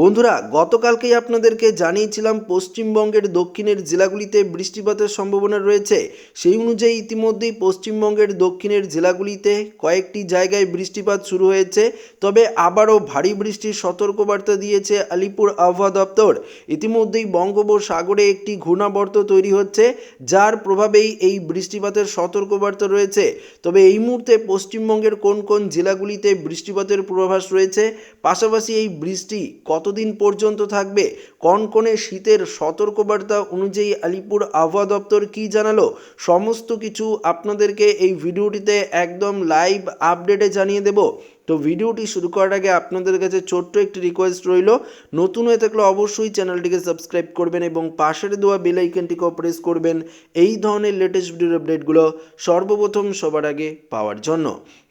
বন্ধুরা, গতকালকেই আপনাদেরকে জানিয়েছিলাম পশ্চিমবঙ্গের দক্ষিণের জেলাগুলিতে বৃষ্টিপাতের সম্ভাবনা রয়েছে। সেই অনুযায়ী ইতিমধ্যেই পশ্চিমবঙ্গের দক্ষিণের জেলাগুলিতে কয়েকটি জায়গায় বৃষ্টিপাত শুরু হয়েছে। তবে আবারও ভারী বৃষ্টির সতর্কবার্তা দিয়েছে আলিপুর আবহাওয়া দপ্তর। ইতিমধ্যেই বঙ্গোপসাগরে একটি ঘূর্ণাবর্ত তৈরি হচ্ছে, যার প্রভাবেই এই বৃষ্টিপাতের সতর্কবার্তা রয়েছে। তবে এই মুহূর্তে পশ্চিমবঙ্গের কোন কোন জেলাগুলিতে বৃষ্টিপাতের পূর্বাভাস রয়েছে? পাশাপাশি এই বৃষ্টি কতদিন পর্যন্ত থাকবে? কনকনে শীতের সতর্কবার্তা অনুযায়ী আলিপুর আবহাওয়া দপ্তর কী জানালো? সমস্ত কিছু আপনাদেরকে এই ভিডিওটিতে একদম লাইভ আপডেটে জানিয়ে দেব। তো ভিডিওটি শুরু করার আগে আপনাদের কাছে ছোট্ট একটি রিকোয়েস্ট রইল। নতুন হয়ে থাকলে অবশ্যই চ্যানেলটিকে সাবস্ক্রাইব করবেন এবং পাশের দেওয়া বেল আইকনটিকেও প্রেস করবেন। এই ধরনের লেটেস্ট ভিডিওর আপডেটগুলো সর্বপ্রথম সবার আগে পাওয়ার জন্য।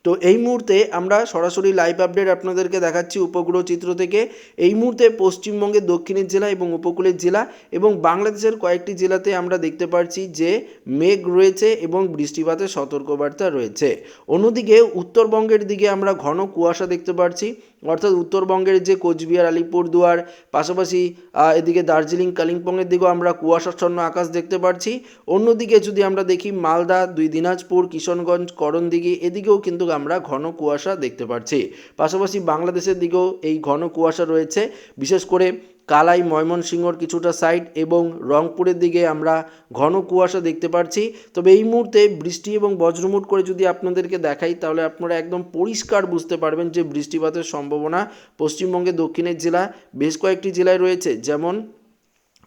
তো এই মুহূর্তে আমরা সরাসরি লাইভ আপডেট আপনাদেরকে দেখাচ্ছি উপগ্রহ চিত্র থেকে। এই মুহূর্তে পশ্চিমবঙ্গের দক্ষিণের জেলা এবং উপকূলের জেলা এবং বাংলাদেশের কয়েকটি জেলাতে আমরা দেখতে পাচ্ছি যে মেঘ রয়েছে এবং বৃষ্টিপাতের সতর্কবার্তা রয়েছে। অন্যদিকে উত্তরবঙ্গের দিকে আমরা ঘন কুয়াশা দেখতে পাচ্ছি অর্থাৎ উত্তরবঙ্গের যে কোচবিহার, আলিপুরদুয়ার, পাশাপাশি এদিকে দার্জিলিং, কালিম্পংয়ের দিকেও আমরা কুয়াশাচ্ছন্ন আকাশ দেখতে পাচ্ছি অন্যদিকে যদি আমরা দেখি মালদা, দুই দিনাজপুর, কিশনগঞ্জ, করণদিঘি, এদিকেও কিন্তু আমরা ঘন কুয়াশা দেখতে পাচ্ছি পাশাপাশি বাংলাদেশের দিকেও এই ঘন কুয়াশা রয়েছে। বিশেষ করে কালাই ময়মনসিংহর কিছুটা সাইড এবং রংপুরের দিকে আমরা ঘন কুয়াশা দেখতে পাচ্ছি তবে এই মুহূর্তে বৃষ্টি এবং বজ্রমুট করে যদি আপনাদেরকে দেখাই, তাহলে আপনারা একদম পরিষ্কার বুঝতে পারবেন যে বৃষ্টিপাতের সম্ভাবনা পশ্চিমবঙ্গের দক্ষিণের জেলা বেশ কয়েকটি জেলায় রয়েছে। যেমন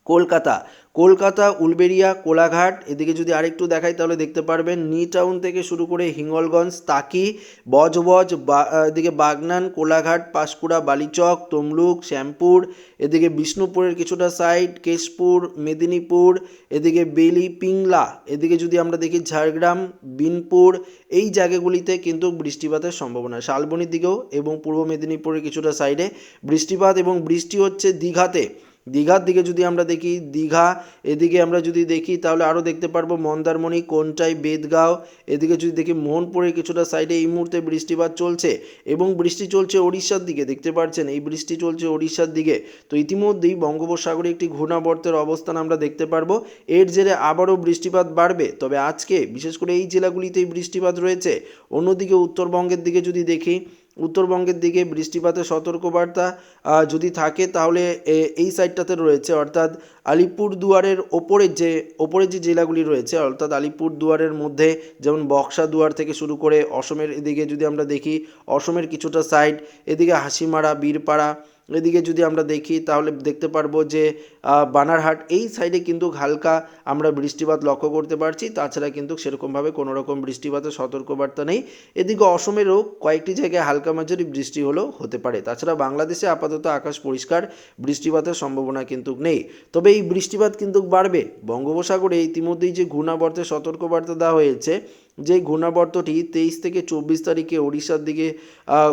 কলকাতা। কলকাতা উলবেরিয়া কোলাঘাট, এদিকে যদি আরেকটু দেখাই তাহলে দেখতে পারবেন নি টাউন থেকে শুরু করে হিঙ্গলগঞ্জ, তাকি, বজবজ, বা এদিকে বাগনান, কোলাঘাট, পাঁশকুড়া, বালিচক, তমলুক, শ্যামপুর, এদিকে বিষ্ণুপুরের কিছুটা সাইড কেশপুর, মেদিনীপুর, এদিকে বেলি, পিংলা, এদিকে যদি আমরা দেখি ঝাড়গ্রাম, বিনপুর, এই জায়গাগুলিতে কিন্তু বৃষ্টিপাতের সম্ভাবনা। শালবনির দিকেও এবং পূর্ব মেদিনীপুরের কিছুটা সাইডে বৃষ্টিপাত এবং বৃষ্টি হচ্ছে দীঘাতে। দীঘার দিকে যদি আমরা দেখি, দীঘা, এদিকে আমরা যদি দেখি, তাহলে আরও দেখতে পারব মন্দারমণি, কোনটাই বেদগাঁও, এদিকে যদি দেখি মোহনপুরের কিছুটা সাইডে এই মুহূর্তে বৃষ্টিপাত চলছে এবং বৃষ্টি চলছে ওড়িশার দিকে, দেখতে পাচ্ছেন, এই বৃষ্টি চলছে ওড়িশার দিকে। তো ইতিমধ্যেই বঙ্গোপসাগরে একটি ঘূর্ণাবর্তের অবস্থান আমরা দেখতে পারব। এর জেরে আবারও বৃষ্টিপাত বাড়বে। তবে আজকে বিশেষ করে এই জেলাগুলিতেই বৃষ্টিপাত রয়েছে। অন্যদিকে উত্তরবঙ্গের দিকে যদি দেখি উত্তরবঙ্গের দিকে বৃষ্টিপাতের সতর্কবার্তা যদি থাকে তাহলে এই সাইডটাতে রয়েছে। অর্থাৎ আলিপুর দুয়ারের ওপরের যে ওপরের যে জেলাগুলি রয়েছে, অর্থাৎ আলিপুর দুয়ারের মধ্যে যেমন বক্সা দুয়ার থেকে শুরু করে অসমের এদিকে যদি আমরা দেখি, অসমের কিছুটা সাইড এদিকে হাসিমারা, বীরপাড়া এদিকে যদি আমরা দেখি, তাহলে দেখতে পারব যে বানারহাট এই সাইডে কিন্তু হালকা আমরা বৃষ্টিপাত লক্ষ্য করতে পারছি। তাছাড়া কিন্তু সেরকমভাবে কোনো রকম বৃষ্টিপাতের সতর্কবার্তা নেই। এদিকে অসমেরও কয়েকটি জায়গায় হালকা মাঝারি বৃষ্টি হলেও হতে পারে। তাছাড়া বাংলাদেশে আপাতত আকাশ পরিষ্কার, বৃষ্টিপাতের সম্ভাবনা কিন্তু নেই। তবে এই বৃষ্টিপাত কিন্তু বাড়বে। বঙ্গোপসাগরে ইতিমধ্যেই যে ঘূর্ণাবর্তের সতর্কবার্তা দেওয়া হয়েছে যে ঘূর্ণাবর্তটি তেইশ থেকে চব্বিশ তারিখে ওড়িশার দিকে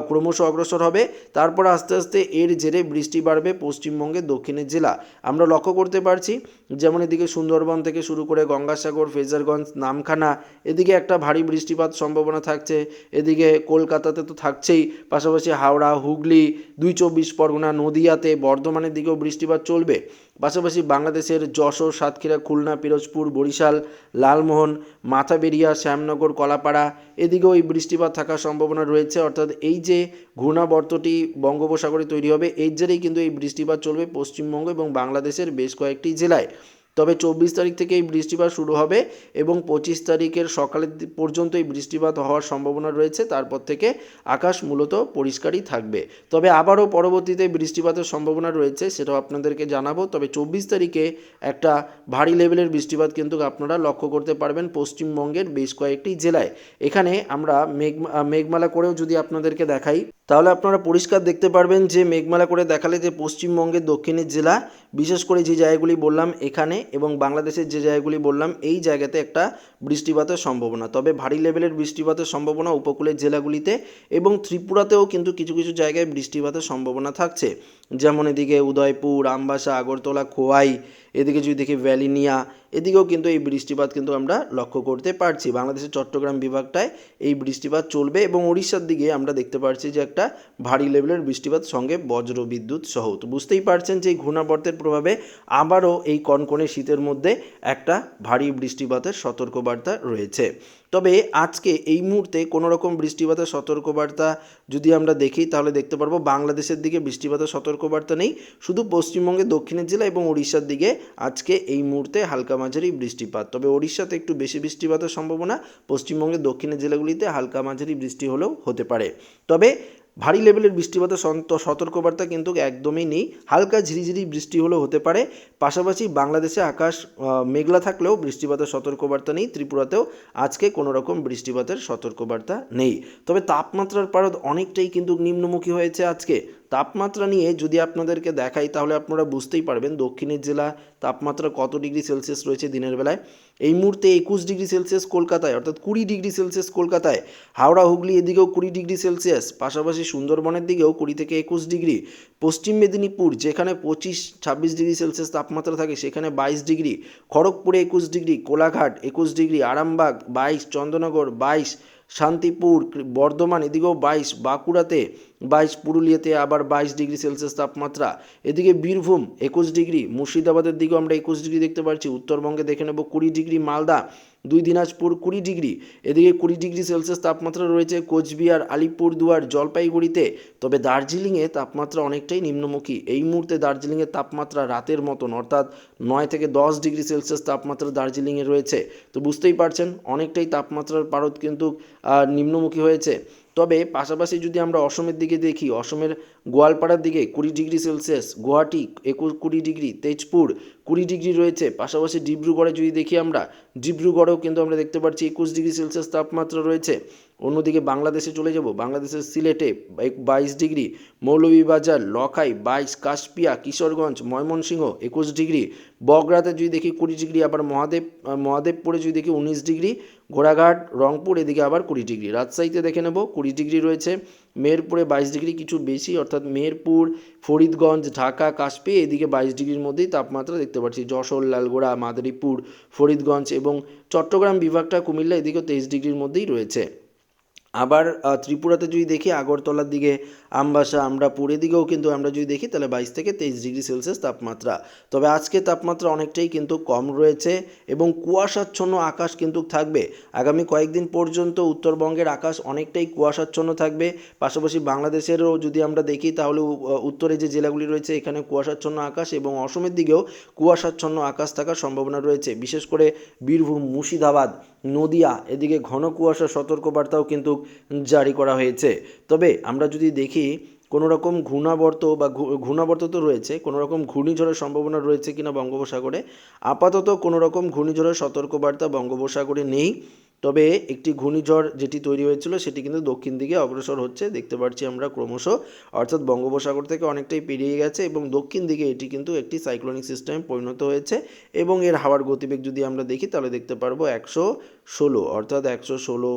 ক্রমশ অগ্রসর হবে। তারপর আস্তে আস্তে এর জেরে বৃষ্টি বাড়বে পশ্চিমবঙ্গের দক্ষিণের জেলা। আমরা লক্ষ্য করতে পারছি, যেমন এদিকে সুন্দরবন থেকে শুরু করে গঙ্গাসাগর, ফেজারগঞ্জ, নামখানা, এদিকে একটা ভারী বৃষ্টিপাত সম্ভাবনা থাকছে। এদিকে কলকাতাতে তো থাকছেই, পাশাপাশি হাওড়া, হুগলি, দুই চব্বিশ পরগনা, নদিয়াতে বর্ধমানের দিকেও বৃষ্টিপাত চলবে। পাশাপাশি বাংলাদেশের যশোর, সাতক্ষীরা, খুলনা, পিরোজপুর, বরিশাল, লালমোহন, মাথাবেরিয়া, শ্যামনগর কলাপাড়া। এদিকেও এই বৃষ্টিপাত থাকার সম্ভাবনা রয়েছে। অর্থাৎ এই যে ঘূর্ণাবর্তটি বঙ্গোপসাগরে তৈরি হবে, এর জেরেই কিন্তু এই বৃষ্টিপাত চলবে পশ্চিমবঙ্গ এবং বাংলাদেশের বেশ কয়েকটি জেলায়। তবে চব্বিশ তারিখ থেকে এই বৃষ্টিপাত শুরু হবে এবং পঁচিশ তারিখের সকালের পর্যন্ত এই বৃষ্টিপাত হওয়ার সম্ভাবনা রয়েছে। তারপর থেকে আকাশ মূলত পরিষ্কারই থাকবে। তবে আবারও পরবর্তীতে বৃষ্টিপাতের সম্ভাবনা রয়েছে, সেটাও আপনাদেরকে জানাব। তবে চব্বিশ তারিখে একটা ভারী লেভেলের বৃষ্টিপাত কিন্তু আপনারা লক্ষ্য করতে পারবেন পশ্চিমবঙ্গের বেশ কয়েকটি জেলায়। এখানে আমরা মেঘ মেঘমালা করেও যদি আপনাদেরকে দেখাই, তাহলে আপনারা পরিষ্কার দেখতে পারবেন যে মেঘমালা করে দেখালে যে পশ্চিমবঙ্গের দক্ষিণের জেলা, বিশেষ করে যে জায়গাগুলি বললাম, এখানে এবং বাংলাদেশের যে জায়গাগুলি বললাম, এই জায়গাতে একটা বৃষ্টিপাতের সম্ভাবনা। তবে ভারী লেভেলের বৃষ্টিপাতের সম্ভাবনা উপকূলের জেলাগুলিতে এবং ত্রিপুরাতেও কিন্তু কিছু কিছু জায়গায় বৃষ্টিপাতের সম্ভাবনা থাকছে। যেমন এদিকে উদয়পুর, আমবাসা, আগরতলা, খোয়াই, এদিকে যদি দেখি ভ্যালিনিয়া এদিকেও কিন্তু এই বৃষ্টিপাত কিন্তু আমরা লক্ষ্য করতে পারছি। বাংলাদেশের চট্টগ্রাম বিভাগটায় এই বৃষ্টিপাত চলবে এবং উড়িষ্যার দিকে আমরা দেখতে পাচ্ছি যে একটা ভারী লেভেলের বৃষ্টিপাত, সঙ্গে বজ্র বিদ্যুৎ সহ। তো বুঝতেই পারছেন যে এই ঘূর্ণাবর্তের প্রভাবে আবারও এই কনকনে শীতের মধ্যে একটা ভারী বৃষ্টিপাতের সতর্কবার্তা রয়েছে। তবে আজকে এই মুহূর্তে কোনো রকম বৃষ্টিপাতের সতর্কবার্তা যদি আমরা দেখি, তাহলে দেখতে পারব বাংলাদেশের দিকে বৃষ্টিপাতের সতর্কবার্তা নেই। শুধু পশ্চিমবঙ্গে, দক্ষিণের জেলা এবং ওড়িশার দিকে আজকে এই মুহূর্তে হালকা মাঝারি বৃষ্টিপাত। তবে ওড়িশাতে একটু বেশি বৃষ্টিপাতের সম্ভাবনা, পশ্চিমবঙ্গের দক্ষিণের জেলাগুলিতে হালকা মাঝারি বৃষ্টি হলেও হতে পারে। তবে ভারী লেভেলের বৃষ্টিপাতের সতর্কবার্তা কিন্তু একদমই নেই। হালকা ঝিরিঝিরি বৃষ্টি হলেও হতে পারে। পাশাপাশি বাংলাদেশে আকাশ মেঘলা থাকলেও বৃষ্টিপাতের সতর্কবার্তা নেই। ত্রিপুরাতেও আজকে কোনো রকম বৃষ্টিপাতের সতর্কবার্তা নেই। তবে তাপমাত্রার পারদ অনেকটাই কিন্তু নিম্নমুখী হয়েছে আজকে। তাপমাত্রা নিয়ে যদি আপনাদেরকে দেখাই, তাহলে আপনারা বুঝতেই পারবেন দক্ষিণের জেলা তাপমাত্রা কত ডিগ্রি সেলসিয়াস রয়েছে দিনের বেলায়। এই মুহূর্তে একুশ ডিগ্রি সেলসিয়াস কলকাতায়, অর্থাৎ কুড়ি ডিগ্রি সেলসিয়াস কলকাতায়, হাওড়া, হুগলি এদিকেও কুড়ি ডিগ্রি সেলসিয়াস, পাশাপাশি সুন্দরবনের দিকেও কুড়ি থেকে একুশ ডিগ্রি। পশ্চিম মেদিনীপুর, যেখানে পঁচিশ, ছাব্বিশ ডিগ্রি সেলসিয়াস তাপমাত্রা থাকে, সেখানে বাইশ ডিগ্রি। খড়গপুরে একুশ ডিগ্রি, কোলাঘাট একুশ ডিগ্রি, আরামবাগ বাইশ, চন্দ্রনগর বাইশ শান্তিপুর, বর্ধমান, এদিকেও বাইশ, বাঁকুড়াতে বাইশ, পুরুলিয়াতে আবার বাইশ ডিগ্রি সেলসিয়াস তাপমাত্রা। এদিকে বীরভূম একুশ ডিগ্রি, মুর্শিদাবাদের দিকেও আমরা একুশ ডিগ্রি দেখতে পাচ্ছি। উত্তরবঙ্গে দেখে নেব কুড়ি ডিগ্রি, মালদা দুই দিনাজপুর কুড়ি ডিগ্রি। এদিকে কুড়ি ডিগ্রি সেলসিয়াস তাপমাত্রা রয়েছে কোচবিহার, আলিপুরদুয়ার, জলপাইগুড়িতে। তবে দার্জিলিংয়ে তাপমাত্রা অনেকটাই নিম্নমুখী। এই মুহূর্তে দার্জিলিংয়ের তাপমাত্রা রাতের মতন, অর্থাৎ নয় থেকে দশ ডিগ্রি সেলসিয়াস তাপমাত্রা দার্জিলিংয়ে রয়েছে। তো বুঝতেই পারছেন, অনেকটাই তাপমাত্রার পারদ কিন্তু নিম্নমুখী হয়েছে। তবে পাশাপাশি যদি আমরা অসমের দিকে দেখি, অসমের গোয়ালপাড়ার দিকে কুড়ি ডিগ্রি সেলসিয়াস, গুয়াহাটি একুশ কুড়ি ডিগ্রি, তেজপুর কুড়ি ডিগ্রি রয়েছে। পাশাপাশি ডিব্রুগড়ে যদি দেখি আমরা, ডিব্রুগড়েও কিন্তু আমরা দেখতে পাচ্ছি একুশ ডিগ্রি সেলসিয়াস তাপমাত্রা রয়েছে। অন্যদিকে বাংলাদেশে চলে যাব। বাংলাদেশের সিলেটে বাইশ ডিগ্রি, মৌলভীবাজার, লখাই, বাইশ, কাশপিয়া, কিশোরগঞ্জ, ময়মনসিংহ একুশ ডিগ্রি, বগরাতে যদি দেখি কুড়ি ডিগ্রি, আবার মহাদেব মহাদেবপুরে যদি দেখি উনিশ ডিগ্রি, ঘোড়াঘাট, রংপুর, এদিকে আবার কুড়ি ডিগ্রি। রাজশাহীতে দেখে নেব কুড়ি ডিগ্রি রয়েছে। মেহেরপুরে বাইশ ডিগ্রি, কিছু বেশি, অর্থাৎ মেহেরপুর, ফরিদগঞ্জ, ঢাকা, কাশপি, এদিকে বাইশ ডিগ্রির মধ্যেই তাপমাত্রা দেখতে পাচ্ছি। যশোর, লালগোড়া, মাদারীপুর, ফরিদগঞ্জ এবং চট্টগ্রাম বিভাগটা কুমিল্লা, এদিকেও তেইশ ডিগ্রির মধ্যেই রয়েছে। আবার ত্রিপুরাতে যদি দেখি আগরতলার দিকে আমবাসা আমরাপুর দিকেও কিন্তু আমরা যদি দেখি, তাহলে বাইশ থেকে তেইশ ডিগ্রি সেলসিয়াস তাপমাত্রা। তবে আজকে তাপমাত্রা অনেকটাই কিন্তু কম রয়েছে এবং কুয়াশাচ্ছন্ন আকাশ কিন্তু থাকবে। আগামী কয়েকদিন পর্যন্ত উত্তরবঙ্গের আকাশ অনেকটাই কুয়াশাচ্ছন্ন থাকবে। পাশাপাশি বাংলাদেশেরও যদি আমরা দেখি, তাহলে উত্তরে যে জেলাগুলি রয়েছে, এখানে কুয়াশাচ্ছন্ন আকাশ এবং অসমের দিকেও কুয়াশাচ্ছন্ন আকাশ থাকার সম্ভাবনা রয়েছে। বিশেষ করে বীরভূম, মুর্শিদাবাদ, নদিয়া, এদিকে ঘন কুয়াশা সতর্কবার্তাও কিন্তু জারি করা হয়েছে। তবে আমরা যদি দেখি কোনো রকম ঘূর্ণাবর্ত বা ঘূর্ণাবর্ত তো রয়েছে কোনো রকম ঘূর্ণিঝড়ের সম্ভাবনা রয়েছে কিনা বঙ্গোপসাগরে? আপাতত কোনো রকম ঘূর্ণিঝড়ের সতর্কবার্তা বঙ্গোপসাগরে নেই। তবে একটি ঘূর্ণিঝড় যেটি তৈরি হয়েছিল, সেটি কিন্তু দক্ষিণ দিকে অগ্রসর হচ্ছে, দেখতে পাচ্ছি আমরা ক্রমশ। অর্থাৎ বঙ্গোপসাগর থেকে অনেকটাই পেরিয়ে গেছে এবং দক্ষিণ দিকে এটি কিন্তু একটি সাইক্লোনিক সিস্টেমে পরিণত হয়েছে এবং এর হাওয়ার গতিবেগ যদি আমরা দেখি, তাহলে দেখতে পারব একশো ষোলো, অর্থাৎ একশো ষোলো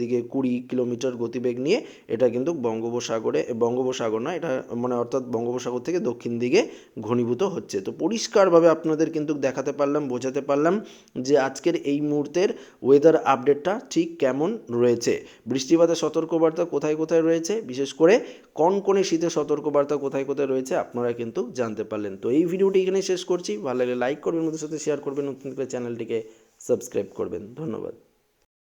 দিকে কুড়ি কিলোমিটার গতিবেগ নিয়ে এটা কিন্তু বঙ্গোপসাগরে, বঙ্গোপসাগর না এটা মানে অর্থাৎ বঙ্গোপসাগর থেকে দক্ষিণ দিকে ঘনীভূত হচ্ছে। তো পরিষ্কারভাবে আপনাদের কিন্তু দেখাতে পারলাম, বোঝাতে পারলাম যে আজকের এই মুহূর্তের ওয়েদার আপডেটটা ঠিক কেমন রয়েছে। বৃষ্টিপাতের সতর্কবার্তা কোথায় কোথায় রয়েছে? বিশেষ করে কনকনে শীতের সতর্কবার্তা কোথায় কোথায় রয়েছে আপনারা কিন্তু জানতে পারলেন। তো এই ভিডিওটি এখানে শেষ করছি। ভালো লাগলে লাইক করবেন ওদের সাথে শেয়ার করবেন, নতুন করে চ্যানেলটিকে সাবস্ক্রাইব করবেন। ধন্যবাদ।